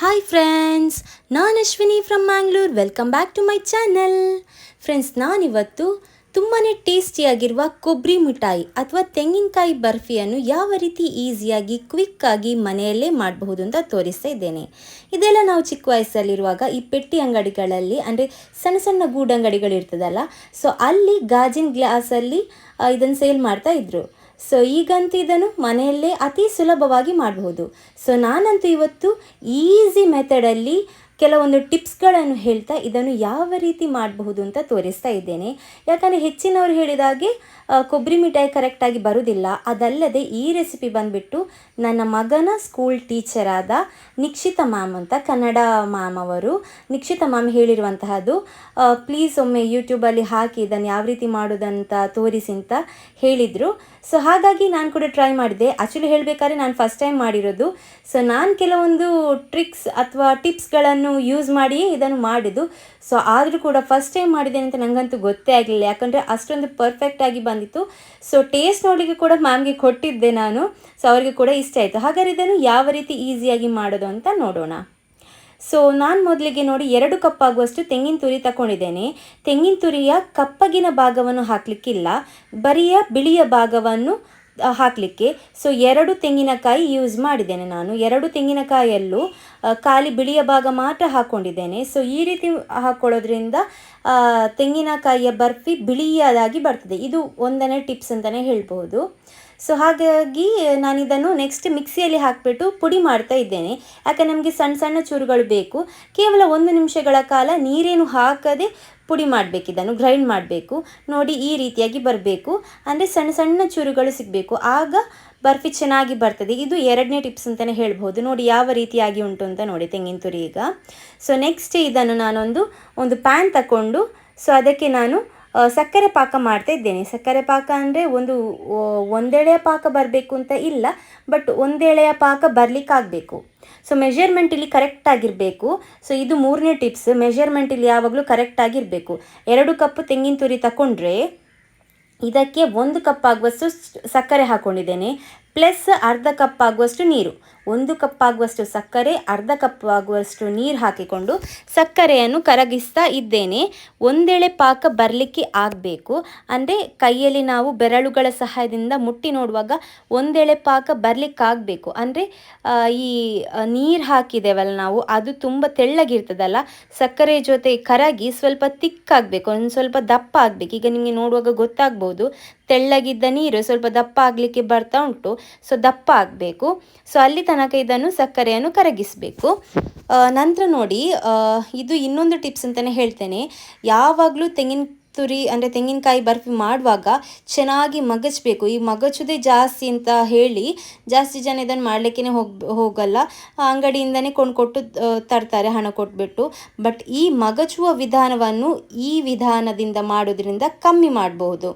Hi friends ನಾನು Ashwini from Mangalore welcome back to my channel friends ನಾನಿವತ್ತು ತುಂಬಾ ಟೇಸ್ಟಿಯಾಗಿರುವ ಕೊಬ್ಬರಿ ಮಿಠಾಯಿ ಅಥವಾ ತೆಂಗಿನಕಾಯಿ ಬರ್ಫಿಯನ್ನು ಯಾವ ರೀತಿ ಈಸಿಯಾಗಿ ಕ್ವಿಕ್ಕಾಗಿ ಮನೆಯಲ್ಲೇ ಮಾಡಬಹುದು ಅಂತ ತೋರಿಸ್ತಾ ಇದ್ದೇನೆ. ಇದೆಲ್ಲ ನಾವು ಚಿಕ್ಕ ವಯಸ್ಸಲ್ಲಿರುವಾಗ ಈ ಪೆಟ್ಟಿ ಅಂಗಡಿಗಳಲ್ಲಿ, ಅಂದರೆ ಸಣ್ಣ ಸಣ್ಣ ಗೂಡಂಗಡಿಗಳಿರ್ತದಲ್ಲ ಸೊ ಅಲ್ಲಿ ಗಾಜಿನ ಗ್ಲಾಸಲ್ಲಿ ಇದನ್ನು ಸೇಲ್ ಮಾಡ್ತಾ ಇದ್ರು. ಸೊ ಈಗಂತೂ ಇದನ್ನು ಮನೆಯಲ್ಲೇ ಅತಿ ಸುಲಭವಾಗಿ ಮಾಡಬಹುದು. ಸೊ ನಾನಂತೂ ಇವತ್ತು ಈಸಿ ಮೆಥಡಲ್ಲಿ ಕೆಲವೊಂದು ಟಿಪ್ಸ್ಗಳನ್ನು ಹೇಳ್ತಾ ಇದನ್ನು ಯಾವ ರೀತಿ ಮಾಡಬಹುದು ಅಂತ ತೋರಿಸ್ತಾ ಇದ್ದೇನೆ. ಯಾಕಂದರೆ ಹೆಚ್ಚಿನವರು ಹೇಳಿದಾಗೆ ಆ, ಕೊಬ್ಬರಿ ಮಿಠಾಯಿ ಕರೆಕ್ಟಾಗಿ ಬರುವುದಿಲ್ಲ ಅದಲ್ಲದೆ ಈ ರೆಸಿಪಿ ಬಂದುಬಿಟ್ಟು ನನ್ನ ಮಗನ ಸ್ಕೂಲ್ ಟೀಚರಾದ ನಿಕ್ಷಿತ ಮ್ಯಾಮ್ ಅಂತ ಕನ್ನಡ ಮ್ಯಾಮ್ ಅವರು ನಿಕ್ಷಿತ ಮ್ಯಾಮ್ ಹೇಳಿರುವಂತಹದ್ದು ಪ್ಲೀಸ್ ಒಮ್ಮೆ ಯೂಟ್ಯೂಬಲ್ಲಿ ಹಾಕಿ ಇದನ್ನು ಯಾವ ರೀತಿ ಮಾಡೋದಂತ ತೋರಿಸಿ ಅಂತ ಹೇಳಿದರು. ಸೊ ಹಾಗಾಗಿ ನಾನು ಕೂಡ ಟ್ರೈ ಮಾಡಿದೆ. ಆ್ಯಕ್ಚುಲಿ ಹೇಳಬೇಕಾದ್ರೆ ನಾನು ಫಸ್ಟ್ ಟೈಮ್ ಮಾಡಿರೋದು. ಸೊ ನಾನು ಕೆಲವೊಂದು ಟ್ರಿಕ್ಸ್ ಅಥವಾ ಟಿಪ್ಸ್ಗಳನ್ನು ಯೂಸ್ ಮಾಡಿಯೇ ಇದನ್ನು ಮಾಡಿದ್ದು. ಸೊ ಆದರೂ ಕೂಡ ಫಸ್ಟ್ ಟೈಮ್ ಮಾಡಿದ್ದೇನೆ ಅಂತ ನನಗಂತೂ ಗೊತ್ತೇ ಆಗಲಿಲ್ಲ. ಯಾಕಂದರೆ ಅಷ್ಟೊಂದು ಪರ್ಫೆಕ್ಟಾಗಿ ಬಂದಿತ್ತು. ಸೊ ಟೇಸ್ಟ್ ನೋಡಲಿಕ್ಕೆ ಕೂಡ ಮ್ಯಾಮ್ಗೆ ಕೊಟ್ಟಿದ್ದೆ ನಾನು. ಸೊ ಅವರಿಗೆ ಕೂಡ ಇಷ್ಟ ಆಯಿತು. ಹಾಗಾದ್ರೆ ಇದನ್ನು ಯಾವ ರೀತಿ ಈಸಿಯಾಗಿ ಮಾಡೋದು ಅಂತ ನೋಡೋಣ. ಸೊ ನಾನು ಮೊದಲಿಗೆ ನೋಡಿ ಎರಡು ಕಪ್ ಆಗುವಷ್ಟು ತೆಂಗಿನ ತುರಿ ತಗೊಂಡಿದ್ದೇನೆ ತೆಂಗಿನ ತುರಿಯ ಕಪ್ಪಗಿನ ಭಾಗವನ್ನು ಹಾಕಲಿಕ್ಕಿಲ್ಲ. ಬರಿಯ ಬಿಳಿಯ ಭಾಗವನ್ನು ಹಾಕಲಿಕ್ಕೆ. ಸೊ ಎರಡು ತೆಂಗಿನಕಾಯಿ ಯೂಸ್ ಮಾಡಿದ್ದೇನೆ ನಾನು. ಎರಡು ತೆಂಗಿನಕಾಯಲ್ಲೂ ಖಾಲಿ ಬಿಳಿಯ ಭಾಗ ಮಾತ್ರ ಹಾಕ್ಕೊಂಡಿದ್ದೇನೆ ಸೊ ಈ ರೀತಿ ಹಾಕ್ಕೊಳ್ಳೋದ್ರಿಂದ ತೆಂಗಿನಕಾಯಿಯ ಬರ್ಫಿ ಬಿಳಿಯದಾಗಿ ಬರ್ತದೆ. ಇದು ಒಂದನೇ ಟಿಪ್ಸ್ ಅಂತಲೇ ಹೇಳ್ಬೋದು ಸೊ ಹಾಗಾಗಿ ನಾನು ಇದನ್ನು ನೆಕ್ಸ್ಟ್ ಮಿಕ್ಸಿಯಲ್ಲಿ ಹಾಕಿಬಿಟ್ಟು ಪುಡಿ ಮಾಡ್ತಾ ಇದ್ದೇನೆ. ಯಾಕೆ ನಮಗೆ ಸಣ್ಣ ಸಣ್ಣ ಚೂರುಗಳು ಬೇಕು. ಕೇವಲ ಒಂದು ನಿಮಿಷಗಳ ಕಾಲ ನೀರೇನು ಹಾಕದೆ ಪುಡಿ ಮಾಡಬೇಕು, ಇದನ್ನು ಗ್ರೈಂಡ್ ಮಾಡಬೇಕು. ನೋಡಿ ಈ ರೀತಿಯಾಗಿ ಬರಬೇಕು. ಅಂದರೆ ಸಣ್ಣ ಸಣ್ಣ ಚೂರುಗಳು ಸಿಗಬೇಕು. ಆಗ ಬರ್ಫಿ ಚೆನ್ನಾಗಿ ಬರ್ತದೆ. ಇದು ಎರಡನೇ ಟಿಪ್ಸ್ ಅಂತಲೇ ಹೇಳ್ಬೋದು ನೋಡಿ ಯಾವ ರೀತಿಯಾಗಿ ಉಂಟು ಅಂತ ನೋಡಿ ತೆಂಗಿನ ತುರಿ ಈಗ. ಸೊ ನೆಕ್ಸ್ಟ್ ಇದನ್ನು ನಾನೊಂದು, ಒಂದು ಪ್ಯಾನ್ ತಗೊಂಡು ಸೊ ಅದಕ್ಕೆ ನಾನು ಸಕ್ಕರೆ ಪಾಕ ಮಾಡ್ತಾ ಇದ್ದೇನೆ. ಸಕ್ಕರೆ ಪಾಕ ಅಂದರೆ ಒಂದು ಒಂದೆಳೆಯ ಪಾಕ ಬರಬೇಕು ಅಂತ ಇಲ್ಲ, ಬಟ್ ಒಂದೆಳೆಯ ಪಾಕ ಬರಲಿಕ್ಕಾಗಬೇಕು. ಸೊ ಮೆಜರ್ಮೆಂಟ್ ಇಲ್ಲಿ ಕರೆಕ್ಟ್ ಆಗಿರಬೇಕು. ಸೊ ಇದು ಮೂರನೇ ಟಿಪ್ಸ್ ಮೆಜರ್ಮೆಂಟ್ ಇಲ್ಲಿ ಯಾವಾಗಲೂ ಕರೆಕ್ಟ್ ಆಗಿರಬೇಕು. ಎರಡು ಕಪ್ ತೆಂಗಿನ ತುರಿ ತಗೊಂಡ್ರೆ ಇದಕ್ಕೆ ಒಂದು ಕಪ್ ಆಗುವಷ್ಟು ಸಕ್ಕರೆ ಹಾಕ್ಕೊಂಡಿದ್ದೇನೆ ಪ್ಲಸ್ ಅರ್ಧ ಕಪ್ ಆಗುವಷ್ಟು ನೀರು. ಒಂದು ಕಪ್ ಆಗುವಷ್ಟು ಸಕ್ಕರೆ, ಅರ್ಧ ಕಪ್ ಆಗುವಷ್ಟು ನೀರು ಹಾಕಿಕೊಂಡು ಸಕ್ಕರೆಯನ್ನು ಕರಗಿಸ್ತಾ ಇದ್ದೇನೆ. ಒಂದೆಳೆ ಪಾಕ ಬರಲಿಕ್ಕೆ ಆಗಬೇಕು. ಅಂದರೆ ಕೈಯಲ್ಲಿ ನಾವು ಬೆರಳುಗಳ ಸಹಾಯದಿಂದ ಮುಟ್ಟಿ ನೋಡುವಾಗ ಒಂದೆಳೆ ಪಾಕ ಬರಲಿಕ್ಕಾಗಬೇಕು ಅಂದರೆ ಈ ನೀರು ಹಾಕಿದ್ದೇವಲ್ಲ ನಾವು, ಅದು ತುಂಬ ತೆಳ್ಳಗಿರ್ತದಲ್ಲ, ಸಕ್ಕರೆ ಜೊತೆ ಕರಗಿ ಸ್ವಲ್ಪ ತಿಕ್ಕಾಗಬೇಕು, ಒಂದು ಸ್ವಲ್ಪ ದಪ್ಪ ಆಗಬೇಕು. ಈಗ ನಿಮಗೆ ನೋಡುವಾಗ ಗೊತ್ತಾಗ್ಬೋದು, ತೆಳ್ಳಗಿದ್ದ ನೀರು ಸ್ವಲ್ಪ ದಪ್ಪ ಆಗಲಿಕ್ಕೆ ಬರ್ತಾ ಉಂಟು. ಸೊ, ದಪ್ಪ ಆಗಬೇಕು. ಸೊ, ಅಲ್ಲಿ ಇದನ್ನು ಸಕ್ಕರೆಯನ್ನು ಕರಗಿಸಬೇಕು. ನಂತರ ನೋಡಿ ಇದು ಇನ್ನೊಂದು ಟಿಪ್ಸ್ ಅಂತಲೇ ಹೇಳ್ತೇನೆ. ಯಾವಾಗಲೂ ತೆಂಗಿನ ತುರಿ, ಅಂದರೆ ತೆಂಗಿನಕಾಯಿ ಬರ್ಫಿ ಮಾಡುವಾಗ ಚೆನ್ನಾಗಿ ಮಗಚಬೇಕು. ಈ ಮಗಚುದೇ ಜಾಸ್ತಿ ಅಂತ ಹೇಳಿ, ಜಾಸ್ತಿ ಜನ ಇದನ್ನು ಮಾಡಲಿಕ್ಕೆ ಹೋಗ್, ಹೋಗಲ್ಲ. ಅಂಗಡಿಯಿಂದನೇ ಕೊಂಡ್ಕೊಟ್ಟು ತರ್ತಾರೆ, ಹಣ ಕೊಟ್ಬಿಟ್ಟು. ಬಟ್ ಈ ಮಗಚುವ ವಿಧಾನವನ್ನು ಈ ವಿಧಾನದಿಂದ ಮಾಡೋದ್ರಿಂದ ಕಮ್ಮಿ ಮಾಡಬಹುದು.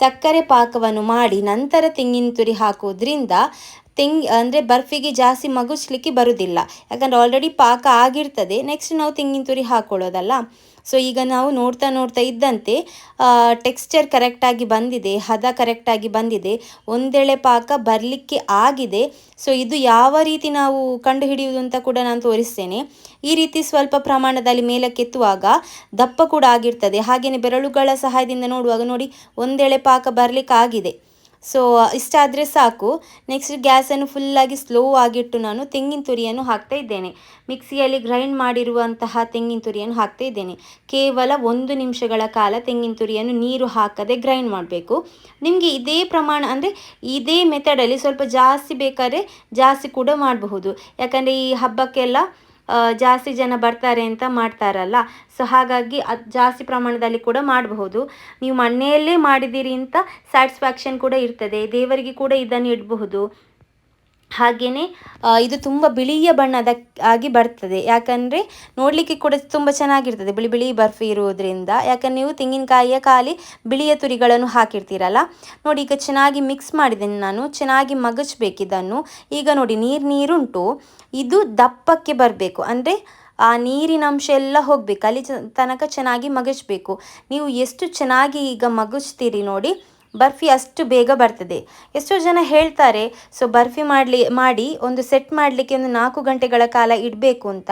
ಸಕ್ಕರೆ ಪಾಕವನ್ನು ಮಾಡಿ ನಂತರ ತೆಂಗಿನ ತುರಿ ಹಾಕೋದ್ರಿಂದ ತೆಂಗ್ ಅಂದರೆ ಬರ್ಫಿಗೆ ಜಾಸ್ತಿ ಮಗುಚ್ಲಿಕ್ಕೆ ಬರುವುದಿಲ್ಲ ಯಾಕಂದರೆ ಆಲ್ರೆಡಿ ಪಾಕ ಆಗಿರ್ತದೆ. ನೆಕ್ಸ್ಟ್ ನಾವು ತೆಂಗಿನ ತುರಿ ಹಾಕ್ಕೊಳ್ಳೋದಲ್ಲ ಸೊ ಈಗ ನಾವು ನೋಡ್ತಾ ನೋಡ್ತಾ ಇದ್ದಂತೆ ಟೆಕ್ಸ್ಚರ್ ಕರೆಕ್ಟಾಗಿ ಬಂದಿದೆ, ಹದ ಕರೆಕ್ಟಾಗಿ ಬಂದಿದೆ. ಒಂದೆಳೆ ಪಾಕ ಬರಲಿಕ್ಕೆ ಆಗಿದೆ. ಸೊ ಇದು ಯಾವ ರೀತಿ ನಾವು ಕಂಡುಹಿಡಿಯುವುದು ಅಂತ ಕೂಡ ನಾನು ತೋರಿಸ್ತೇನೆ. ಈ ರೀತಿ ಸ್ವಲ್ಪ ಪ್ರಮಾಣದಲ್ಲಿ ಮೇಲಕ್ಕೆತ್ತುವಾಗ ದಪ್ಪ ಕೂಡ ಆಗಿರ್ತದೆ. ಹಾಗೆಯೇ ಬೆರಳುಗಳ ಸಹಾಯದಿಂದ ನೋಡುವಾಗ ನೋಡಿ, ಒಂದೆಳೆ ಪಾಕ ಬರಲಿಕ್ಕೆ ಆಗಿದೆ. ಸೊ ಇಷ್ಟಾದರೆ ಸಾಕು. ನೆಕ್ಸ್ಟ್ ಗ್ಯಾಸನ್ನು ಫುಲ್ಲಾಗಿ ಸ್ಲೋ ಆಗಿಟ್ಟು ನಾನು ತೆಂಗಿನ ತುರಿಯನ್ನು ಹಾಕ್ತಾ ಇದ್ದೇನೆ. ಮಿಕ್ಸಿಯಲ್ಲಿ ಗ್ರೈಂಡ್ ಮಾಡಿರುವಂತಹ ತೆಂಗಿನ ತುರಿಯನ್ನು ಹಾಕ್ತಾ ಇದ್ದೇನೆ. ಕೇವಲ ಒಂದು ನಿಮಿಷಗಳ ಕಾಲ ತೆಂಗಿನ ತುರಿಯನ್ನು ನೀರು ಹಾಕದೆ ಗ್ರೈಂಡ್ ಮಾಡಬೇಕು. ನಿಮಗೆ ಇದೇ ಪ್ರಮಾಣ, ಅಂದರೆ ಇದೇ ಮೆಥಡಲ್ಲಿ ಸ್ವಲ್ಪ ಜಾಸ್ತಿ ಬೇಕಾದ್ರೆ ಜಾಸ್ತಿ ಕೂಡ ಮಾಡಬಹುದು. ಯಾಕಂದರೆ ಈ ಹಬ್ಬಕ್ಕೆಲ್ಲ ಜಾಸ್ತಿ ಜನ ಬರ್ತಾರೆ ಅಂತ ಮಾಡ್ತಾರಲ್ಲ. ಸೊ ಹಾಗಾಗಿ ಅದು ಜಾಸ್ತಿ ಪ್ರಮಾಣದಲ್ಲಿ ಕೂಡ ಮಾಡಬಹುದು. ನೀವು ಮನೆಯಲ್ಲೇ ಮಾಡಿದ್ದೀರಿ ಅಂತ ಸ್ಯಾಟಿಸ್ಫ್ಯಾಕ್ಷನ್ ಕೂಡ ಇರ್ತದೆ. ದೇವರಿಗೆ ಕೂಡ ಇದನ್ನು ಇಡಬಹುದು. ಹಾಗೆಯೇ ಇದು ತುಂಬ ಬಿಳಿಯ ಬಣ್ಣದ ಆಗಿ ಬರ್ತದೆ. ಯಾಕಂದರೆ ನೋಡಲಿಕ್ಕೆ ಕೂಡ ತುಂಬ ಚೆನ್ನಾಗಿರ್ತದೆ, ಬಿಳಿ ಬಿಳಿ ಬರ್ಫಿ ಇರುವುದರಿಂದ ಯಾಕಂದರೆ ನೀವು ತೆಂಗಿನಕಾಯಿಯ ಖಾಲಿ ಬಿಳಿಯ ತುರಿಗಳನ್ನು ಹಾಕಿರ್ತೀರಲ್ಲ. ನೋಡಿ, ಈಗ ಚೆನ್ನಾಗಿ ಮಿಕ್ಸ್ ಮಾಡಿದ್ದೇನೆ ನಾನು. ಚೆನ್ನಾಗಿ ಮಗಚ್ಬೇಕಿದನ್ನು ಈಗ ನೋಡಿ, ನೀರು ನೀರುಂಟು. ಇದು ದಪ್ಪಕ್ಕೆ ಬರಬೇಕು. ಅಂದರೆ ಆ ನೀರಿನ ಅಂಶ ಎಲ್ಲ ಹೋಗಬೇಕು. ಅಲ್ಲಿ ತನಕ ಚೆನ್ನಾಗಿ ಮಗಚಬೇಕು. ನೀವು ಎಷ್ಟು ಚೆನ್ನಾಗಿ ಈಗ ಮಗಚ್ತೀರಿ ನೋಡಿ. ಬರ್ಫಿ ಅಷ್ಟು ಬೇಗ ಬರ್ತದೆ. ಎಷ್ಟೋ ಜನ ಹೇಳ್ತಾರೆ, ಸೊ ಬರ್ಫಿ ಮಾಡಲಿ, ಮಾಡಿ, ಒಂದು ಸೆಟ್ ಮಾಡಲಿಕ್ಕೆ ಒಂದು ನಾಲ್ಕು ಗಂಟೆಗಳ ಕಾಲ ಇಡಬೇಕು ಅಂತ.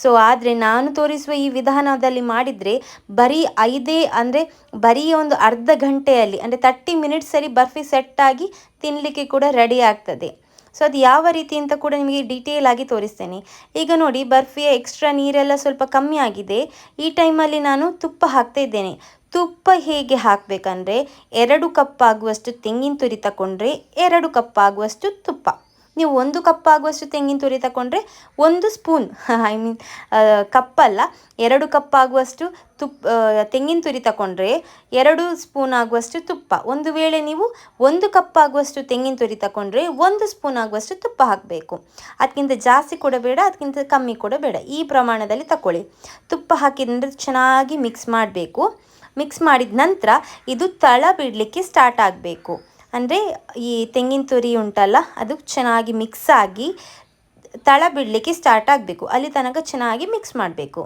ಸೊ ಆದರೆ ನಾನು ತೋರಿಸುವ ಈ ವಿಧಾನದಲ್ಲಿ ಮಾಡಿದರೆ ಬರೀ ಐದೇ, ಅಂದರೆ ಬರೀ ಒಂದು ಅರ್ಧ ಗಂಟೆಯಲ್ಲಿ, ಅಂದರೆ ತರ್ಟಿ ಮಿನಿಟ್ಸಲ್ಲಿ ಬರ್ಫಿ ಸೆಟ್ಟಾಗಿ ತಿನ್ನಲಿಕ್ಕೆ ಕೂಡ ರೆಡಿ ಆಗ್ತದೆ. ಸೊ ಅದು ಯಾವ ರೀತಿ ಅಂತ ಕೂಡ ನಿಮಗೆ ಡೀಟೇಲ್ ಆಗಿ ತೋರಿಸ್ತೇನೆ. ಈಗ ನೋಡಿ, ಬರ್ಫಿಯ ಎಕ್ಸ್ಟ್ರಾ ನೀರೆಲ್ಲ ಸ್ವಲ್ಪ ಕಮ್ಮಿ ಆಗಿದೆ. ಈ ಟೈಮಲ್ಲಿ ನಾನು ತುಪ್ಪ ಹಾಕ್ತಾ ಇದ್ದೇನೆ. ತುಪ್ಪ ಹೇಗೆ ಹಾಕಬೇಕಂದ್ರೆ, ಎರಡು ಕಪ್ ಆಗುವಷ್ಟು ತೆಂಗಿನ ತುರಿ ತಗೊಂಡ್ರೆ ಎರಡು ಕಪ್ ಆಗುವಷ್ಟು ತುಪ್ಪ. ನೀವು ಒಂದು ಕಪ್ ಆಗುವಷ್ಟು ತೆಂಗಿನ ತುರಿ ತಗೊಂಡ್ರೆ ಒಂದು ಸ್ಪೂನ್ ಐ ಮೀನ್ ಕಪ್ಪಲ್ಲ, ಎರಡು ಕಪ್ ಆಗುವಷ್ಟು ತುಪ್ಪ ತೆಂಗಿನ ತುರಿ ತಗೊಂಡ್ರೆ ಎರಡು ಸ್ಪೂನ್ ಆಗುವಷ್ಟು ತುಪ್ಪ. ಒಂದು ವೇಳೆ ನೀವು ಒಂದು ಕಪ್ ಆಗುವಷ್ಟು ತೆಂಗಿನ ತುರಿ ತಗೊಂಡ್ರೆ ಒಂದು ಸ್ಪೂನ್ ಆಗುವಷ್ಟು ತುಪ್ಪ ಹಾಕಬೇಕು. ಅದಕ್ಕಿಂತ ಜಾಸ್ತಿ ಕೂಡ ಬೇಡ, ಅದಕ್ಕಿಂತ ಕಮ್ಮಿ ಕೂಡ ಬೇಡ. ಈ ಪ್ರಮಾಣದಲ್ಲಿ ತಗೊಳ್ಳಿ ತುಪ್ಪ ಹಾಕಿದ್ರೆ ಚೆನ್ನಾಗಿ ಮಿಕ್ಸ್ ಮಾಡಬೇಕು. ಮಿಕ್ಸ್ ಮಾಡಿದ ನಂತರ ಇದು ತಳ ಬಿಡಲಿಕ್ಕೆ ಸ್ಟಾರ್ಟ್ ಆಗಬೇಕು. ಅಂದರೆ ಈ ತೆಂಗಿನ ತುರಿ ಉಂಟಲ್ಲ, ಅದು ಚೆನ್ನಾಗಿ ಮಿಕ್ಸ್ ಆಗಿ ತಳ ಬಿಡಲಿಕ್ಕೆ ಸ್ಟಾರ್ಟ್ ಆಗಬೇಕು. ಅಲ್ಲಿ ತನಕ ಚೆನ್ನಾಗಿ ಮಿಕ್ಸ್ ಮಾಡಬೇಕು.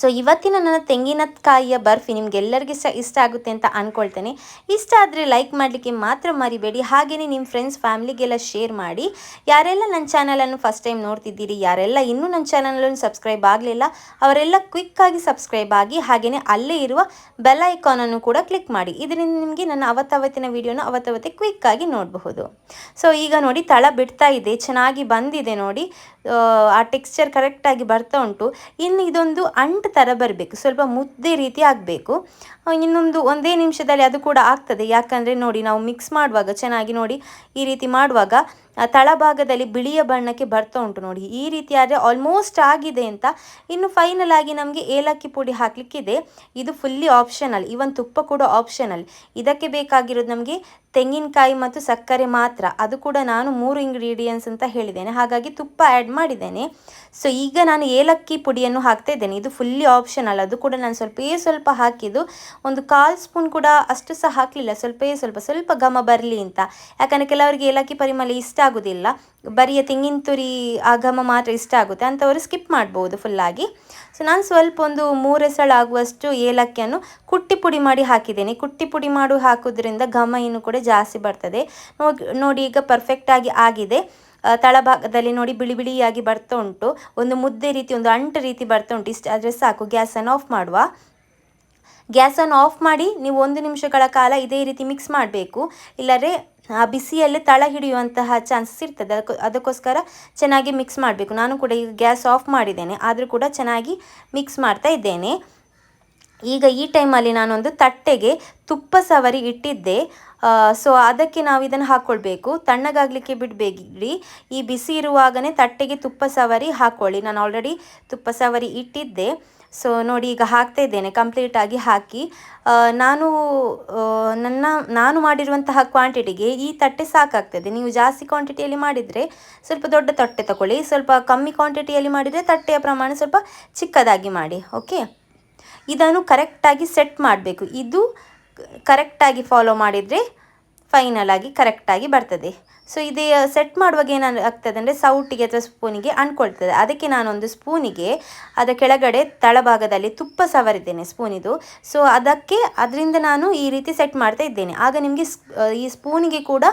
ಸೊ ಇವತ್ತಿನ ನನ್ನ ತೆಂಗಿನಕಾಯಿಯ ಬರ್ಫಿ ನಿಮಗೆಲ್ಲರಿಗೂ ಸಹ ಇಷ್ಟ ಆಗುತ್ತೆ ಅಂತ ಅಂದ್ಕೊಳ್ತೇನೆ ಇಷ್ಟ ಆದರೆ ಲೈಕ್ ಮಾಡಲಿಕ್ಕೆ ಮಾತ್ರ ಮರಿಬೇಡಿ. ಹಾಗೆಯೇ ನಿಮ್ಮ ಫ್ರೆಂಡ್ಸ್ ಫ್ಯಾಮಿಲಿಗೆಲ್ಲ ಶೇರ್ ಮಾಡಿ. ಯಾರೆಲ್ಲ ನನ್ನ ಚಾನಲನ್ನು ಫಸ್ಟ್ ಟೈಮ್ ನೋಡ್ತಿದ್ದೀರಿ, ಯಾರೆಲ್ಲ ಇನ್ನೂ ನನ್ನ ಚಾನಲನ್ನು ಸಬ್ಸ್ಕ್ರೈಬ್ ಆಗಲಿಲ್ಲ, ಅವರೆಲ್ಲ ಕ್ವಿಕ್ಕಾಗಿ ಸಬ್ಸ್ಕ್ರೈಬ್ ಆಗಿ ಹಾಗೆಯೇ ಅಲ್ಲೇ ಇರುವ ಬೆಲ್ ಐಕಾನನ್ನು ಕೂಡ ಕ್ಲಿಕ್ ಮಾಡಿ. ಇದರಿಂದ ನಿಮಗೆ ನನ್ನ ಅವತ್ತವತ್ತಿನ ವೀಡಿಯೋನ ಅವತ್ತವತ್ತೆ ಕ್ವಿಕ್ಕಾಗಿ ನೋಡಬಹುದು. ಸೊ ಈಗ ನೋಡಿ ತಳ ಬಿಡ್ತಾ ಇದೆ, ಚೆನ್ನಾಗಿ ಬಂದಿದೆ ನೋಡಿ. ಆ ಟೆಕ್ಸ್ಚರ್ ಕರೆಕ್ಟಾಗಿ ಬರ್ತಾ ಉಂಟು. ಇನ್ನು ಇದೊಂದು ಅಂಟು ಥರ ಬರಬೇಕು, ಸ್ವಲ್ಪ ಮುದ್ದೆ ರೀತಿ ಆಗಬೇಕು. ಇನ್ನೊಂದು ಒಂದೇ ನಿಮಿಷದಲ್ಲಿ ಅದು ಕೂಡ ಆಗ್ತದೆ. ಯಾಕಂದರೆ ನೋಡಿ ನಾವು ಮಿಕ್ಸ್ ಮಾಡುವಾಗ ಚೆನ್ನಾಗಿ ನೋಡಿ ಈ ರೀತಿ ಮಾಡುವಾಗ ತಳಭಾಗದಲ್ಲಿ ಬಿಳಿಯ ಬಣ್ಣಕ್ಕೆ ಬರ್ತಾ ಉಂಟು ನೋಡಿ. ಈ ರೀತಿ ಆದರೆ ಆಲ್ಮೋಸ್ಟ್ ಆಗಿದೆ ಅಂತ ಇನ್ನು ಫೈನಲ್ ಆಗಿ ನಮಗೆ ಏಲಕ್ಕಿ ಪುಡಿ ಹಾಕಲಿಕ್ಕಿದೆ. ಇದು ಫುಲ್ಲಿ ಆಪ್ಷನಲ್ ಇವನ್ ತುಪ್ಪ ಕೂಡ ಆಪ್ಷನಲ್ ಇದಕ್ಕೆ ಬೇಕಾಗಿರೋದು ನಮಗೆ ತೆಂಗಿನಕಾಯಿ ಮತ್ತು ಸಕ್ಕರೆ ಮಾತ್ರ. ಅದು ಕೂಡ ನಾನು ಮೂರು ಇಂಗ್ರೀಡಿಯೆಂಟ್ಸ್ ಅಂತ ಹೇಳಿದ್ದೇನೆ. ಹಾಗಾಗಿ ತುಪ್ಪ ಆ್ಯಡ್ ಮಾಡಿದ್ದೇನೆ. ಸೊ ಈಗ ನಾನು ಏಲಕ್ಕಿ ಪುಡಿಯನ್ನು ಹಾಕ್ತಾ ಇದ್ದೇನೆ. ಇದು ಫುಲ್ಲಿ ಆಪ್ಷನಲ್ ಅದು ಕೂಡ ನಾನು ಸ್ವಲ್ಪೇ ಸ್ವಲ್ಪ ಹಾಕಿದ್ದು. ಒಂದು ಕಾಲು ಸ್ಪೂನ್ ಕೂಡ ಅಷ್ಟು ಸಹ ಹಾಕಲಿಲ್ಲ. ಸ್ವಲ್ಪೇ ಸ್ವಲ್ಪ ಸ್ವಲ್ಪ ಘಮ ಬರಲಿ ಅಂತ. ಯಾಕಂದರೆ ಕೆಲವರಿಗೆ ಏಲಕ್ಕಿ ಪರಿಮಳ ಇಷ್ಟ ಆಗೋದಿಲ್ಲ ಬರಿಯ ತೆಂಗಿನ ತುರಿ ಆಗಮ ಮಾತ್ರ ಇಷ್ಟ ಆಗುತ್ತೆ. ಅಂಥವರು ಸ್ಕಿಪ್ ಮಾಡ್ಬೋದು ಫುಲ್ಲಾಗಿ ಸೊ ನಾನು ಸ್ವಲ್ಪ ಒಂದು ಮೂರೆಸಳಾಗುವಷ್ಟು ಏಲಕ್ಕಿಯನ್ನು ಕುಟ್ಟಿ ಪುಡಿ ಮಾಡಿ ಹಾಕಿದ್ದೇನೆ. ಕುಟ್ಟಿ ಪುಡಿ ಮಾಡು ಹಾಕೋದ್ರಿಂದ ಘಮ ಇನ್ನು ಕೂಡ ಜಾಸ್ತಿ ಬರ್ತದೆ. ನೋಡಿ ಈಗ ಪರ್ಫೆಕ್ಟಾಗಿ ಆಗಿದೆ. ತಳಭಾಗದಲ್ಲಿ ನೋಡಿ ಬಿಳಿ ಬಿಳಿಯಾಗಿ ಬರ್ತಾ ಉಂಟು. ಒಂದು ಮುದ್ದೆ ರೀತಿ, ಒಂದು ಅಂಟು ರೀತಿ ಬರ್ತಾ ಉಂಟು. ಇಷ್ಟು ಆದರೆ ಸಾಕು ಗ್ಯಾಸನ್ನು ಆಫ್ ಮಾಡುವ. ಗ್ಯಾಸನ್ನು ಆಫ್ ಮಾಡಿ ನೀವು ಒಂದು ನಿಮಿಷಗಳ ಕಾಲ ಇದೇ ರೀತಿ ಮಿಕ್ಸ್ ಮಾಡಬೇಕು. ಇಲ್ಲರೆ ಆ ಬಿಸಿಯಲ್ಲೇ ತಳ ಹಿಡಿಯುವಂತಹ ಚಾನ್ಸಸ್ ಇರ್ತದೆ. ಅದಕ್ಕೆ ಅದಕ್ಕೋಸ್ಕರ ಚೆನ್ನಾಗಿ ಮಿಕ್ಸ್ ಮಾಡಬೇಕು. ನಾನು ಕೂಡ ಈಗ ಗ್ಯಾಸ್ ಆಫ್ ಮಾಡಿದ್ದೇನೆ. ಆದರೂ ಕೂಡ ಚೆನ್ನಾಗಿ ಮಿಕ್ಸ್ ಮಾಡ್ತಾ ಇದ್ದೇನೆ. ಈಗ ಈ ಟೈಮಲ್ಲಿ ನಾನೊಂದು ತಟ್ಟೆಗೆ ತುಪ್ಪ ಸವರಿ ಇಟ್ಟಿದ್ದೆ. ಸೊ ಅದಕ್ಕೆ ನಾವು ಇದನ್ನು ಹಾಕ್ಕೊಳ್ಬೇಕು ತಣ್ಣಗಾಗಲಿಕ್ಕೆ ಬಿಡಬೇಡಿ. ಈ ಬಿಸಿ ಇರುವಾಗಲೇ ತಟ್ಟೆಗೆ ತುಪ್ಪ ಸವರಿ ಹಾಕ್ಕೊಳ್ಳಿ ನಾನು ಆಲ್ರೆಡಿ ತುಪ್ಪ ಸವರಿ ಇಟ್ಟಿದ್ದೆ. ಸೊ ನೋಡಿ, ಈಗ ಹಾಕ್ತಾ ಇದ್ದೇನೆ. ಕಂಪ್ಲೀಟಾಗಿ ಹಾಕಿ. ನಾನು ನನ್ನ, ನಾನು ಮಾಡಿರುವಂತಹ ಕ್ವಾಂಟಿಟಿಗೆ ಈ ತಟ್ಟೆ ಸಾಕಾಗ್ತದೆ. ನೀವು ಜಾಸ್ತಿ ಕ್ವಾಂಟಿಟಿಯಲ್ಲಿ ಮಾಡಿದರೆ ಸ್ವಲ್ಪ ದೊಡ್ಡ ತಟ್ಟೆ ತಗೊಳ್ಳಿ. ಸ್ವಲ್ಪ ಕಮ್ಮಿ ಕ್ವಾಂಟಿಟಿಯಲ್ಲಿ ಮಾಡಿದರೆ ತಟ್ಟೆಯ ಪ್ರಮಾಣ ಸ್ವಲ್ಪ ಚಿಕ್ಕದಾಗಿ ಮಾಡಿ. ಓಕೆ ಇದನ್ನು ಕರೆಕ್ಟಾಗಿ ಸೆಟ್ ಮಾಡಬೇಕು. ಇದು ಕರೆಕ್ಟಾಗಿ ಫಾಲೋ ಮಾಡಿದರೆ ಫೈನಲ್ ಆಗಿ ಕರೆಕ್ಟಾಗಿ ಬರ್ತದೆ. ಸೊ ಇದೇ ಸೆಟ್ ಮಾಡುವಾಗ ಏನಾದ್ರು ಆಗ್ತದೆ ಅಂದರೆ ಸೌಟಿಗೆ ಅಥವಾ ಸ್ಪೂನಿಗೆ ಅಂದ್ಕೊಳ್ತದೆ ಅದಕ್ಕೆ ನಾನೊಂದು ಸ್ಪೂನಿಗೆ ಅದರ ಕೆಳಗಡೆ ತಳಭಾಗದಲ್ಲಿ ತುಪ್ಪ ಸವರಿದ್ದೇನೆ ಸ್ಪೂನಿದು ಸೊ ಅದಕ್ಕೆ ಅದರಿಂದ ನಾನು ಈ ರೀತಿ ಸೆಟ್ ಮಾಡ್ತಾ ಇದ್ದೇನೆ. ಆಗ ನಿಮಗೆ ಈ ಸ್ಪೂನಿಗೆ ಕೂಡ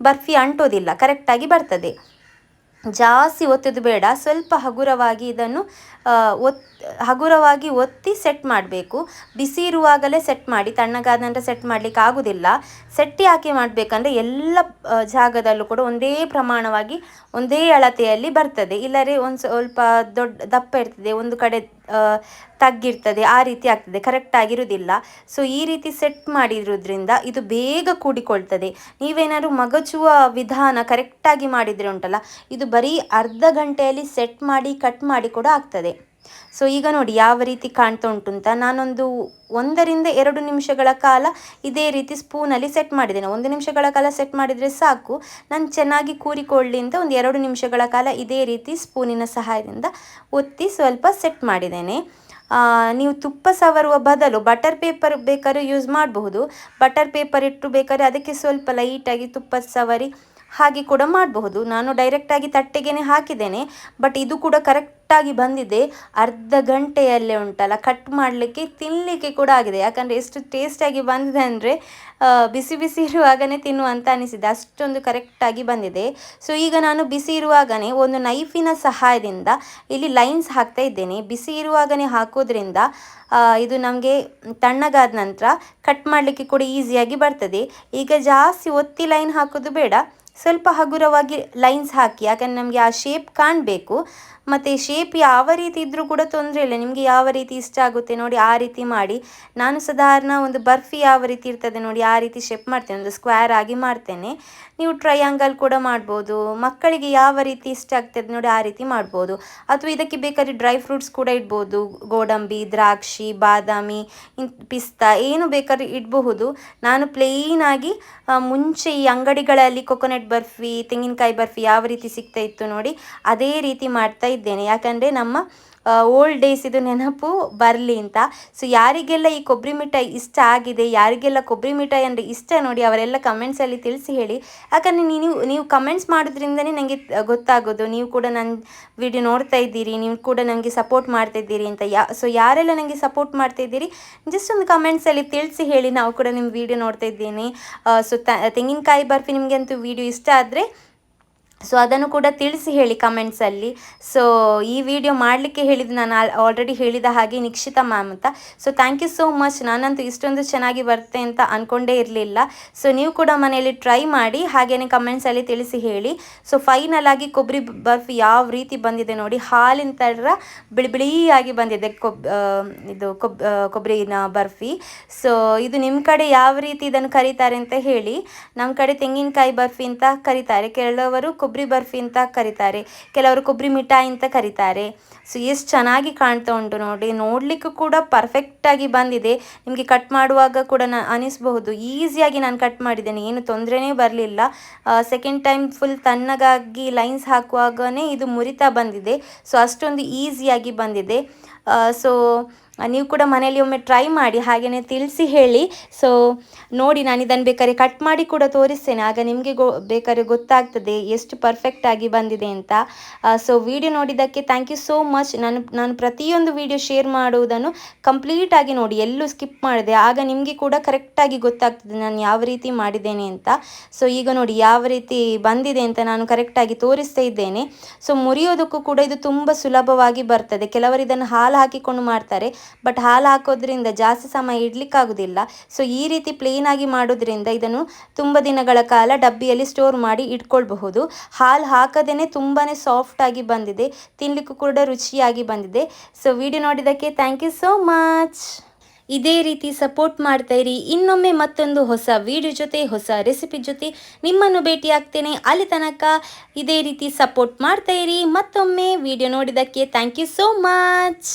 ಬರ್ಫಿ ಅಂಟೋದಿಲ್ಲ. ಕರೆಕ್ಟಾಗಿ ಬರ್ತದೆ. ಜಾಸ್ತಿ ಒತ್ತೋದು ಬೇಡ. ಸ್ವಲ್ಪ ಹಗುರವಾಗಿ ಇದನ್ನು ಒತ್ ಹಗುರವಾಗಿ ಒತ್ತಿ ಸೆಟ್ ಮಾಡಬೇಕು. ಬಿಸಿ ಇರುವಾಗಲೇ ಸೆಟ್ ಮಾಡಿ, ತಣ್ಣಗಾದ ನಂತರ ಸೆಟ್ ಮಾಡಲಿಕ್ಕೆ ಆಗೋದಿಲ್ಲ. ಸೆಟ್ಟಿ ಹಾಕಿ ಮಾಡಬೇಕಂದ್ರೆ ಎಲ್ಲ ಜಾಗದಲ್ಲೂ ಕೂಡ ಒಂದೇ ಪ್ರಮಾಣವಾಗಿ ಒಂದೇ ಅಳತೆಯಲ್ಲಿ ಬರ್ತದೆ. ಇಲ್ಲರೆ ಒಂದು ಸ್ವಲ್ಪ ದೊಡ್ಡ ದಪ್ಪ ಇರ್ತದೆ. ಒಂದು ಕಡೆ ತಗ್ಗಿರ್ತದೆ, ಆ ರೀತಿ ಆಗ್ತದೆ. ಕರೆಕ್ಟ್ ಆಗಿರೋದಿಲ್ಲ ಸೊ ಈ ರೀತಿ ಸೆಟ್ ಮಾಡಿರೋದ್ರಿಂದ ಇದು ಬೇಗ ಕೂಡಿಕೊಳ್ತದೆ. ನೀವೇನಾದ್ರು ಮಗಚುವ ವಿಧಾನ ಕರೆಕ್ಟಾಗಿ ಮಾಡಿದರೆ ಉಂಟಲ್ಲ, ಇದು ಬರೀ ಅರ್ಧ ಗಂಟೆಯಲ್ಲಿ ಸೆಟ್ ಮಾಡಿ ಕಟ್ ಮಾಡಿ ಕೂಡ ಆಗ್ತದೆ. ಸೊ ಈಗ ನೋಡಿ ಯಾವ ರೀತಿ ಕಾಣ್ತಾ ಉಂಟು ಅಂತ. ನಾನೊಂದು ಒಂದರಿಂದ ಎರಡು ನಿಮಿಷಗಳ ಕಾಲ ಇದೇ ರೀತಿ ಸ್ಪೂನಲ್ಲಿ ಸೆಟ್ ಮಾಡಿದ್ದೇನೆ. ಒಂದು ನಿಮಿಷಗಳ ಕಾಲ ಸೆಟ್ ಮಾಡಿದರೆ ಸಾಕು. ನಾನು ಚೆನ್ನಾಗಿ ಕೂರಿಕೊಳ್ಳಿ ಅಂತ ಒಂದು ಎರಡು ನಿಮಿಷಗಳ ಕಾಲ ಇದೇ ರೀತಿ ಸ್ಪೂನಿನ ಸಹಾಯದಿಂದ ಒತ್ತಿ ಸ್ವಲ್ಪ ಸೆಟ್ ಮಾಡಿದ್ದೇನೆ. ನೀವು ತುಪ್ಪ ಸವರುವ ಬದಲು ಬಟರ್ ಪೇಪರ್ ಬೇಕಾದ್ರೆ ಯೂಸ್ ಮಾಡಬಹುದು. ಬಟರ್ ಪೇಪರ್ ಇಟ್ಟು ಬೇಕಾದ್ರೆ ಅದಕ್ಕೆ ಸ್ವಲ್ಪ ಲೈಟಾಗಿ ತುಪ್ಪ ಸವರಿ ಹಾಗೆ ಕೂಡ ಮಾಡಬಹುದು. ನಾನು ಡೈರೆಕ್ಟಾಗಿ ತಟ್ಟೆಗೇನೆ ಹಾಕಿದ್ದೇನೆ ಬಟ್ ಇದು ಕೂಡ ಕರೆಕ್ಟಾಗಿ ಬಂದಿದೆ. ಅರ್ಧ ಗಂಟೆಯಲ್ಲೇ ಉಂಟಲ್ಲ ಕಟ್ ಮಾಡಲಿಕ್ಕೆ ತಿನ್ನಲಿಕ್ಕೆ ಕೂಡ ಆಗಿದೆ. ಯಾಕಂದರೆ ಎಷ್ಟು ಟೇಸ್ಟಾಗಿ ಬಂದಿದೆ ಅಂದರೆ ಬಿಸಿ ಬಿಸಿ ಇರುವಾಗನೇ ತಿನ್ನುವಂತ ಅನಿಸಿದೆ. ಅಷ್ಟೊಂದು ಕರೆಕ್ಟಾಗಿ ಬಂದಿದೆ. ಸೊ ಈಗ ನಾನು ಬಿಸಿ ಇರುವಾಗಲೇ ಒಂದು ನೈಫಿನ ಸಹಾಯದಿಂದ ಇಲ್ಲಿ ಲೈನ್ಸ್ ಹಾಕ್ತಾ ಇದ್ದೇನೆ. ಬಿಸಿ ಇರುವಾಗಲೇ ಹಾಕೋದ್ರಿಂದ ಇದು ನಮಗೆ ತಣ್ಣಗಾದ ನಂತರ ಕಟ್ ಮಾಡಲಿಕ್ಕೆ ಕೂಡ ಈಸಿಯಾಗಿ ಬರ್ತದೆ. ಈಗ ಜಾಸ್ತಿ ಒತ್ತಿ ಲೈನ್ ಹಾಕೋದು ಬೇಡ. ಸ್ವಲ್ಪ ಹಗುರವಾಗಿ ಲೈನ್ಸ್ ಹಾಕಿ, ಯಾಕಂದರೆ ನಮಗೆ ಆ ಶೇಪ್ ಕಾಣಬೇಕು. ಮತ್ತು ಶೇಪ್ ಯಾವ ರೀತಿ ಇದ್ದರೂ ಕೂಡ ತೊಂದರೆ ಇಲ್ಲ. ನಿಮಗೆ ಯಾವ ರೀತಿ ಇಷ್ಟ ಆಗುತ್ತೆ ನೋಡಿ, ಆ ರೀತಿ ಮಾಡಿ. ನಾನು ಸಾಧಾರಣ ಒಂದು ಬರ್ಫಿ ಯಾವ ರೀತಿ ಇರ್ತದೆ ನೋಡಿ, ಆ ರೀತಿ ಶೇಪ್ ಮಾಡ್ತೇನೆ. ಒಂದು ಸ್ಕ್ವೇರ್ ಆಗಿ ಮಾಡ್ತೇನೆ. ನೀವು ಟ್ರಯಾಂಗಲ್ ಕೂಡ ಮಾಡ್ಬೋದು. ಮಕ್ಕಳಿಗೆ ಯಾವ ರೀತಿ ಇಷ್ಟ ಆಗ್ತದೆ ನೋಡಿ, ಆ ರೀತಿ ಮಾಡ್ಬೋದು. ಅಥವಾ ಇದಕ್ಕೆ ಬೇಕಾದ್ರೆ ಡ್ರೈ ಫ್ರೂಟ್ಸ್ ಕೂಡ ಇಡ್ಬೋದು. ಗೋಡಂಬಿ, ದ್ರಾಕ್ಷಿ, ಬಾದಾಮಿ ಪಿಸ್ತಾ, ಏನು ಬೇಕಾದ್ರೆ ಇಡಬಹುದು. ನಾನು ಪ್ಲೇನಾಗಿ ಮುಂಚೆ ಈ ಅಂಗಡಿಗಳಲ್ಲಿ ಕೊಕೊನಟ್ ಬರ್ಫಿ ತೆಂಗಿನಕಾಯಿ ಬರ್ಫಿ ಯಾವ ರೀತಿ ಸಿಗ್ತಾ ಇತ್ತು ನೋಡಿ ಅದೇ ರೀತಿ ಮಾಡ್ತಾ ಇದ್ದೇನೆ. ಯಾಕಂದರೆ ನಮ್ಮ ಓಲ್ಡ್ ಡೇಸ್ ಇದು ನೆನಪು ಬರಲಿ ಅಂತ. ಸೊ ಯಾರಿಗೆಲ್ಲ ಈ ಕೊಬ್ಬರಿ ಮಿಠಾಯಿ ಇಷ್ಟ ಆಗಿದೆ, ಯಾರಿಗೆಲ್ಲ ಕೊಬ್ಬರಿ ಮಿಠಾಯಿ ಅಂದರೆ ಇಷ್ಟ ನೋಡಿ ಅವರೆಲ್ಲ ಕಮೆಂಟ್ಸಲ್ಲಿ ತಿಳಿಸಿ ಹೇಳಿ. ಯಾಕಂದರೆ ನೀವು ನೀವು ಕಮೆಂಟ್ಸ್ ಮಾಡೋದ್ರಿಂದನೇ ನನಗೆ ಗೊತ್ತಾಗೋದು. ನೀವು ಕೂಡ ನನ್ನ ವಿಡಿಯೋ ನೋಡ್ತಾ ಇದ್ದೀರಿ, ನೀವು ಕೂಡ ನನಗೆ ಸಪೋರ್ಟ್ ಮಾಡ್ತಾ ಇದ್ದೀರಿ ಅಂತ. ಯಾ ಸೊ ಯಾರೆಲ್ಲ ನನಗೆ ಸಪೋರ್ಟ್ ಮಾಡ್ತಾ ಇದ್ದೀರಿ ಜಸ್ಟ್ ಒಂದು ಕಮೆಂಟ್ಸಲ್ಲಿ ತಿಳಿಸಿ ಹೇಳಿ. ನಾವು ಕೂಡ ನಿಮ್ಮ ವಿಡಿಯೋ ನೋಡ್ತಾ ಇದ್ದೀನಿ. ಸೊ ತೆಂಗಿನಕಾಯಿ ಬರ್ಫಿ ನಿಮಗೆ ಅಂತೂ ವಿಡಿಯೋ ಇಷ್ಟ ಆದರೆ ಸೊ ಅದನ್ನು ಕೂಡ ತಿಳಿಸಿ ಹೇಳಿ ಕಮೆಂಟ್ಸಲ್ಲಿ ಸೊ ಈ ವಿಡಿಯೋ ಮಾಡಲಿಕ್ಕೆ ಹೇಳಿದ್ದು ನಾನು ಆಲ್ರೆಡಿ ಹೇಳಿದ ಹಾಗೆ ನಿಕ್ಷಿತ ಮ್ಯಾಮ್ ಅಂತ. So thank you so much ನಾನಂತೂ ಇಷ್ಟೊಂದು ಚೆನ್ನಾಗಿ ಬರುತ್ತೆ ಅಂತ ಅಂದ್ಕೊಂಡೇ ಇರಲಿಲ್ಲ. ಸೊ ನೀವು ಕೂಡ ಮನೆಯಲ್ಲಿ ಟ್ರೈ ಮಾಡಿ ಹಾಗೆಯೇ ಕಮೆಂಟ್ಸಲ್ಲಿ ತಿಳಿಸಿ ಹೇಳಿ. ಸೊ ಫೈನಲ್ ಆಗಿ ಕೊಬ್ಬರಿ ಬರ್ಫ್ ಯಾವ ರೀತಿ ಬಂದಿದೆ ನೋಡಿ. ಹಾಲಿನ ಥರ ಬಿಳಿ ಬಿಳಿಯಾಗಿ ಬಂದಿದೆ ಕೊಬ್ ಇದು ಕೊಬ್ ಕೊಬ್ಬರಿನ ಬರ್ಫಿ. ಸೊ ಇದು ನಿಮ್ಮ ಕಡೆ ಯಾವ ರೀತಿ ಇದನ್ನು ಕರೀತಾರೆ ಅಂತ ಹೇಳಿ. ನಮ್ಮ ಕಡೆ ತೆಂಗಿನಕಾಯಿ ಬರ್ಫಿ ಅಂತ ಕರೀತಾರೆ. ಕೆಲವರು ಕೊಬ್ಬರಿ ಬರ್ಫಿ ಅಂತ ಕರೀತಾರೆ, ಕೆಲವರು ಕೊಬ್ಬರಿ ಮಿಠಾಯಿ ಅಂತ ಕರೀತಾರೆ. ಸೊ ಎಷ್ಟು ಚೆನ್ನಾಗಿ ಕಾಣ್ತಾ ಉಂಟು ನೋಡಿ, ನೋಡಲಿಕ್ಕೂ ಕೂಡ ಪರ್ಫೆಕ್ಟಾಗಿ ಬಂದಿದೆ. ನಿಮಗೆ ಕಟ್ ಮಾಡುವಾಗ ಕೂಡ ನಾನು ಅನಿಸ್ಬಹುದು. ಈಸಿಯಾಗಿ ನಾನು ಕಟ್ ಮಾಡಿದ್ದೇನೆ, ಏನು ತೊಂದರೆನೇ ಬರಲಿಲ್ಲ. ಸೆಕೆಂಡ್ ಟೈಮ್ ಫುಲ್ ತಣ್ಣಗಾಗಿ ಲೈನ್ಸ್ ಹಾಕುವಾಗನೇ ಇದು ಮುರಿತಾ ಬಂದಿದೆ. ಸೊ ಅಷ್ಟೊಂದು ಈಸಿಯಾಗಿ ಬಂದಿದೆ. ಸೊ ನೀವು ಕೂಡ ಮನೆಯಲ್ಲಿ ಒಮ್ಮೆ ಟ್ರೈ ಮಾಡಿ ಹಾಗೆಯೇ ತಿಳಿಸಿ ಹೇಳಿ. ಸೊ ನೋಡಿ ನಾನು ಇದನ್ನು ಬೇಕಾದ್ರೆ ಕಟ್ ಮಾಡಿ ಕೂಡ ತೋರಿಸ್ತೇನೆ. ಆಗ ನಿಮಗೆ ಗೊ, ಬೇಕಾದ್ರೆ ಗೊತ್ತಾಗ್ತದೆ ಎಷ್ಟು ಪರ್ಫೆಕ್ಟ್ ಆಗಿ ಬಂದಿದೆ ಅಂತ. ಸೊ ವಿಡಿಯೋ ನೋಡಿದ್ದಕ್ಕೆ ಥ್ಯಾಂಕ್ ಯು ಸೋ ಮಚ್ ನಾನು ನಾನು ಪ್ರತಿಯೊಂದು ವಿಡಿಯೋ ಶೇರ್ ಮಾಡುವುದನ್ನು ಕಂಪ್ಲೀಟ್ ಆಗಿ ನೋಡಿ, ಎಲ್ಲೂ ಸ್ಕಿಪ್ ಮಾಡಿದೆ. ಆಗ ನಿಮಗೆ ಕೂಡ ಕರೆಕ್ಟಾಗಿ ಗೊತ್ತಾಗ್ತದೆ ನಾನು ಯಾವ ರೀತಿ ಮಾಡಿದ್ದೇನೆ ಅಂತ. ಸೊ ಈಗ ನೋಡಿ ಯಾವ ರೀತಿ ಬಂದಿದೆ ಅಂತ ನಾನು ಕರೆಕ್ಟಾಗಿ ತೋರಿಸ್ತಾ ಇದ್ದೇನೆ. ಸೊ ಮುರಿಯೋದಕ್ಕೂ ಕೂಡ ಇದು ತುಂಬ ಸುಲಭವಾಗಿ ಬರ್ತದೆ. ಕೆಲವರು ಇದನ್ನು ಹಾಲು ಹಾಕಿಕೊಂಡು ಮಾಡ್ತಾರೆ. ಬಟ್ ಹಾಲು ಹಾಕೋದ್ರಿಂದ ಜಾಸ್ತಿ ಸಮಯ ಇಡಲಿಕ್ಕಾಗೋದಿಲ್ಲ. ಸೊ ಈ ರೀತಿ ಪ್ಲೇನ್ ಆಗಿ ಮಾಡೋದ್ರಿಂದ ಇದನ್ನು ತುಂಬ ದಿನಗಳ ಕಾಲ ಡಬ್ಬಿಯಲ್ಲಿ ಸ್ಟೋರ್ ಮಾಡಿ ಇಟ್ಕೊಳ್ಬಹುದು. ಹಾಲು ಹಾಕದೇನೆ ತುಂಬಾ ಸಾಫ್ಟ್ ಆಗಿ ಬಂದಿದೆ. ತಿನ್ನಲಿಕ್ಕೂ ಕೂಡ ರುಚಿಯಾಗಿ ಬಂದಿದೆ. ಸೊ ವಿಡಿಯೋ ನೋಡಿದ್ದಕ್ಕೆ ಥ್ಯಾಂಕ್ ಯು ಸೋ ಮಚ್ ಇದೇ ರೀತಿ ಸಪೋರ್ಟ್ ಮಾಡ್ತಾ ಇರಿ. ಇನ್ನೊಮ್ಮೆ ಮತ್ತೊಂದು ಹೊಸ ವಿಡಿಯೋ ಜೊತೆ, ಹೊಸ ರೆಸಿಪಿ ಜೊತೆ ನಿಮ್ಮನ್ನು ಭೇಟಿ ಆಗ್ತೇನೆ ಅಲ್ಲಿ ತನಕ ಇದೇ ರೀತಿ ಸಪೋರ್ಟ್ ಮಾಡ್ತಾ ಇರಿ. ಮತ್ತೊಮ್ಮೆ ವಿಡಿಯೋ ನೋಡಿದ್ದಕ್ಕೆ ಥ್ಯಾಂಕ್ ಯು ಸೋ ಮಚ್